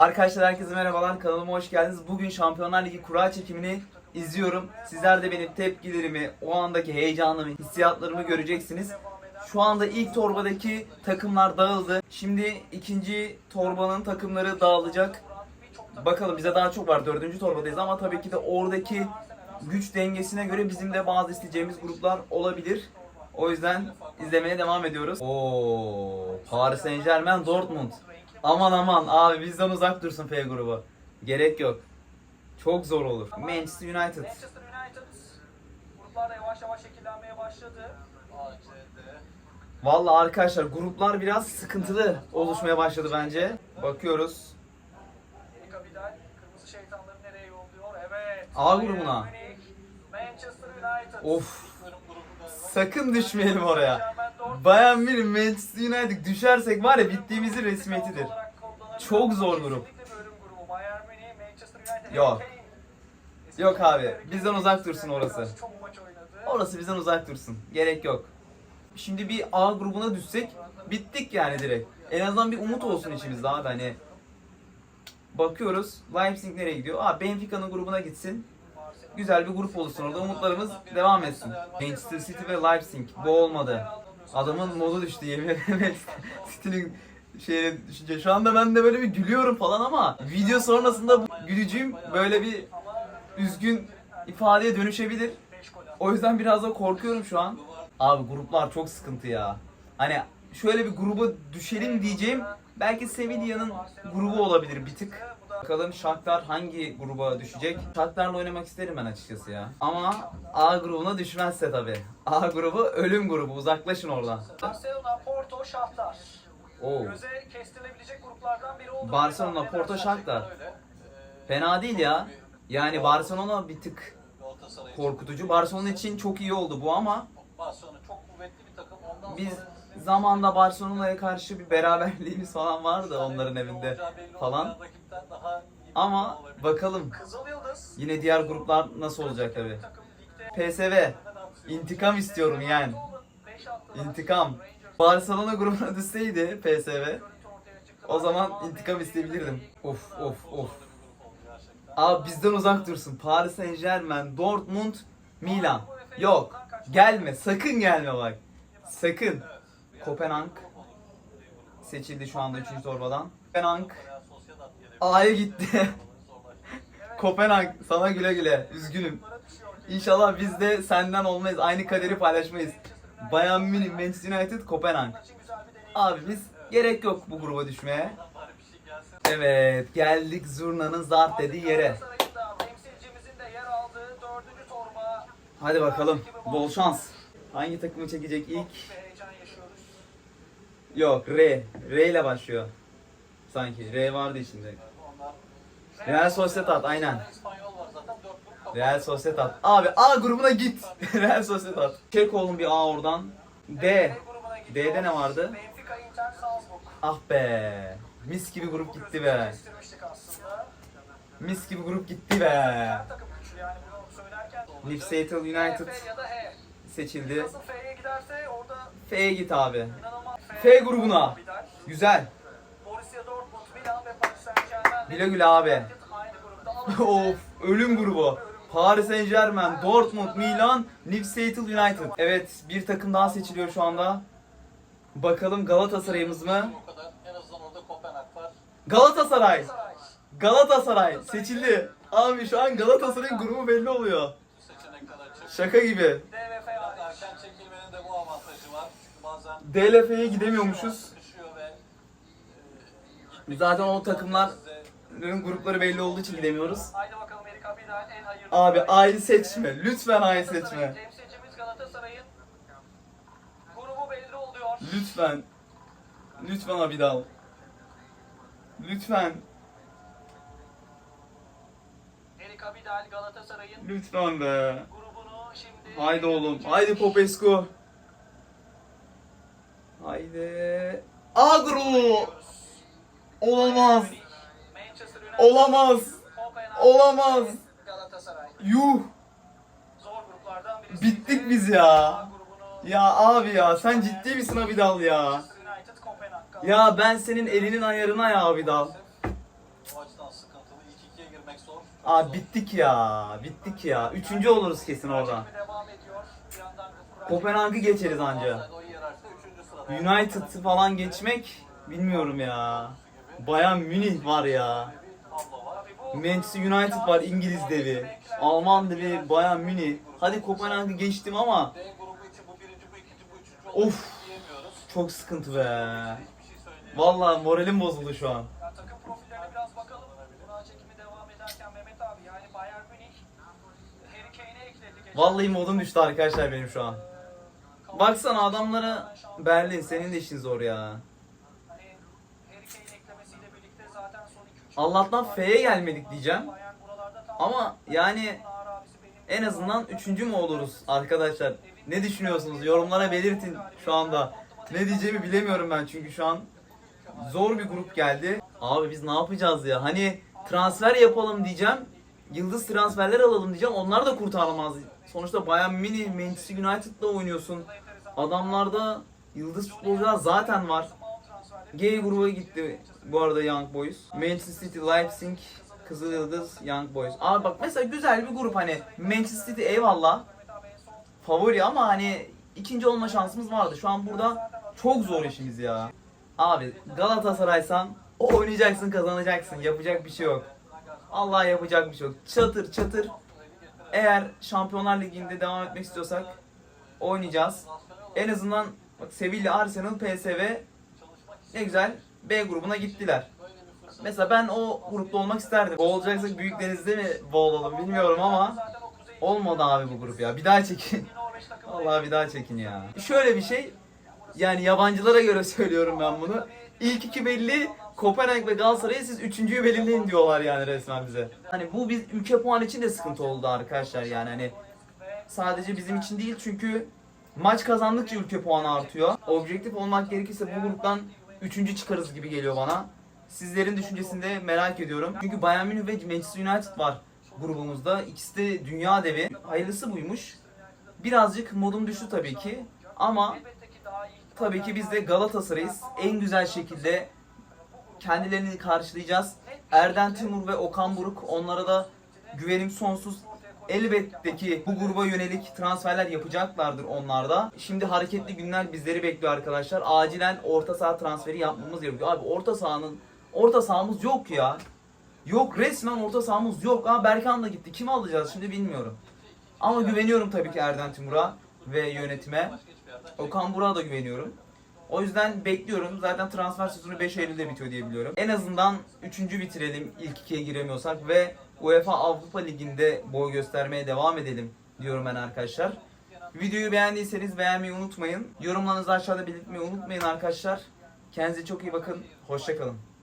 Arkadaşlar herkese merhabalar kanalıma hoş geldiniz. Bugün Şampiyonlar Ligi kura çekimini izliyorum. Sizler de benim tepkilerimi, o andaki heyecanımı, hissiyatlarımı göreceksiniz. Şu anda ilk torbadaki takımlar dağıldı. Şimdi ikinci torbanın takımları dağılacak. Bakalım bize daha çok var. Dördüncü torbadayız ama tabii ki de oradaki güç dengesine göre bizim de bazı isteyeceğimiz gruplar olabilir. O yüzden izlemeye devam ediyoruz. Oo, Paris Saint Germain Dortmund. Aman aman abi bizden uzak dursun F grubu. Gerek yok. Çok zor olur. Manchester United. Manchester United gruplarda yavaş yavaş şekillenmeye başladı. Vallahi arkadaşlar gruplar biraz sıkıntılı oluşmaya başladı bence. Bakıyoruz. A grubuna. Münih, Manchester United. Of. Sakın düşmeyelim oraya. Bayern Münih Manchester United düşersek var ya bittiğimizin resmiyetidir. Çok zor grup. Yok. Yok abi, bizden uzak dursun orası. Orası bizden uzak dursun. Gerek yok. Şimdi bir A grubuna düşsek bittik yani direkt. En azından bir umut olsun içimizde abi hani. Bakıyoruz Leipzig nereye gidiyor? Aa Benfica'nın grubuna gitsin. Güzel bir grup olursun orada umutlarımız devam etsin. Manchester City ve Leipzig bu olmadı. Adamın modu düştü yemin ederim. City'nin şeye düşünce. Şu anda ben de böyle bir gülüyorum falan ama video sonrasında bu gülücüğüm böyle bir üzgün ifadeye dönüşebilir. O yüzden biraz da korkuyorum şu an. Abi gruplar çok sıkıntı ya. Hani şöyle bir gruba düşelim diyeceğim. Belki Sevilla'nın grubu olabilir bir tık. Bakalım Shakhtar hangi gruba düşecek? Shakhtar'la oynamak isterim ben açıkçası ya. Ama A grubuna düşmezse tabi. A grubu ölüm grubu. Uzaklaşın oradan. Barcelona, Porto, Shakhtar. Oo. Göze kestirilebilecek gruplardan biri oldu. Barcelona, Porto, Shakhtar. Fena değil ya. Yani Barcelona bir tık korkutucu. Barcelona için çok iyi oldu bu ama Barcelona çok kuvvetli bir takım. Ondan biz sonra zamanda Barcelona'ya karşı bir beraberliğimiz falan vardı onların evinde falan. Ama bakalım yine diğer gruplar nasıl olacak tabi. PSV intikam istiyorum yani. İntikam. Barcelona grubuna düşseydi PSV o zaman intikam isteyebilirdim. Of of of. Abi bizden uzak dursun. Paris Saint Germain, Dortmund, Milan. Yok. Gelme. Sakın gelme bak. Sakın. Kopenhag seçildi şu anda 3. torbadan. Kopenhag. A'ya gitti. Kopenhag sana güle güle. Üzgünüm. İnşallah biz de senden olmayız. Aynı kaderi paylaşmayız. Bayern Münih, Manchester United, Kopenhag. Abi biz gerek yok bu gruba düşmeye. Evet geldik zurnanın zart dediği yere. Hadi bakalım. Bol şans. Hangi takımı çekecek ilk? Yok R. R ile başlıyor. Sanki. R vardı içinde. Real Sociedad aynen. Real Sociedad. Abi A grubuna git. Real Sociedad. Çek oğlum bir A oradan. D. D'de ne vardı? Ah be. Mis gibi grup gitti be. Mis gibi grup gitti be. Newcastle United seçildi. F'ye git abi. F grubuna. Güzel. Borussia Dortmund, Milan ve Paris Saint-Germain. Güle güle abi. Of ölüm grubu. Paris Saint Germain, Dortmund, Milan, Newcastle United. Evet bir takım daha seçiliyor şu anda. Bakalım Galatasaray'ımız mı? Galatasaray. Galatasaray. Seçildi. Abi şu an Galatasaray'ın grubu belli oluyor. Şaka gibi. D ve F hariç. Erken çekilmenin de bu avantajı var. Çünkü bazen DLF'ye gidemiyormuşuz. Zaten o takımların grupları belli olduğu için gidemiyoruz. Abi A'yı seçme. Lütfen A'yı seçme. Lütfen. Lütfen Abidal. Lütfen. Erika Vidal Galatasaray'ın Lütfen be. grubunu şimdi Haydi oğlum. Haydi Popescu. Haydi. A grubu. Olamaz. Olamaz. Olamaz. Yuh. Bittik biz ya. Ya abi ya sen ciddi misin Abidal ya? Ya ben senin elinin ayarına ya Abidal. Aa bittik ya. Bittik ya. Üçüncü oluruz kesin orada. Kopenhag'ı geçeriz anca. Bazen o hiyerarşide üçüncü sırada. United falan geçmek bilmiyorum ya. Bayan Münih var ya. Manchester United var İngiliz devi. Alman devi Bayern Münih. Hadi Kopenhag'ı geçtim ama Of. çok sıkıntı be. Vallahi moralim bozuldu şu an. Bayern Vallahi modum düştü arkadaşlar benim şu an. Baksana adamlara Berlin senin de işin zor ya. Harry Kane eklemesiyle birlikte zaten son 2-3 Allah'tan F'ye gelmedik diyeceğim. Ama yani en azından üçüncü mü oluruz arkadaşlar? Ne düşünüyorsunuz? Yorumlara belirtin şu anda. Ne diyeceğimi bilemiyorum ben çünkü şu an zor bir grup geldi. Abi biz ne yapacağız ya? Hani transfer yapalım diyeceğim. Yıldız transferler alalım diyeceğim. Onlar da kurtarmaz. Sonuçta Bayern Münih, Manchester United'la oynuyorsun. Adamlarda yıldız futbolcular zaten var. G gruba gitti bu arada Young Boys. Manchester City, Leipzig, Kızıl Yıldız, Young Boys. Abi bak mesela güzel bir grup hani Manchester City eyvallah favori ama hani ikinci olma şansımız vardı. Şu an burada çok zor işimiz ya. Abi Galatasaray'san o oynayacaksın kazanacaksın. Yapacak bir şey yok. Allah yapacak bir şey yok. Çatır çatır. Eğer Şampiyonlar Ligi'nde devam etmek istiyorsak oynayacağız. En azından bak Sevilla, Arsenal, PSV ne güzel B grubuna gittiler. Mesela ben o grupta olmak isterdim. Boğulacaksak Büyük Deniz'de mi boğulalım bilmiyorum ama olmadı abi bu grup ya. Bir daha çekin. Vallahi bir daha çekin ya. Şöyle bir şey yani yabancılara göre söylüyorum ben bunu. İlk iki belli Kopenhag ve Galatasaray'ı siz üçüncüyü belirleyin diyorlar yani resmen bize. Hani bu biz ülke puanı için de sıkıntı oldu arkadaşlar yani hani sadece bizim için değil çünkü maç kazandıkça ülke puanı artıyor. Objektif olmak gerekirse bu gruptan üçüncü çıkarız gibi geliyor bana. Sizlerin düşüncesini de merak ediyorum. Çünkü Bayern Münih ve Manchester United var grubumuzda. İkisi de dünya devi. Hayırlısı buymuş. Birazcık modum düştü tabii ki. Ama tabii ki biz de Galatasaray'ız. En güzel şekilde kendilerini karşılayacağız. Erden Timur ve Okan Buruk onlara da güvenim sonsuz. Elbette ki bu gruba yönelik transferler yapacaklardır onlar da. Şimdi hareketli günler bizleri bekliyor arkadaşlar. Acilen orta saha transferi yapmamız gerekiyor. Abi orta sahanın orta sahamız yok ya. Yok resmen orta sahamız yok. Aa Berkan da gitti. Kimi alacağız şimdi bilmiyorum. Ama güveniyorum tabii ki Erden Timur'a ve yönetime. Okan Burak'a da güveniyorum. O yüzden bekliyorum. Zaten transfer sezonu 5 Eylül'de bitiyor diye biliyorum. En azından 3. bitirelim ilk ikiye giremiyorsak ve UEFA Avrupa Ligi'nde boy göstermeye devam edelim diyorum ben arkadaşlar. Videoyu beğendiyseniz beğenmeyi unutmayın. Yorumlarınızı aşağıda belirtmeyi unutmayın arkadaşlar. Kendinize çok iyi bakın. Hoşçakalın.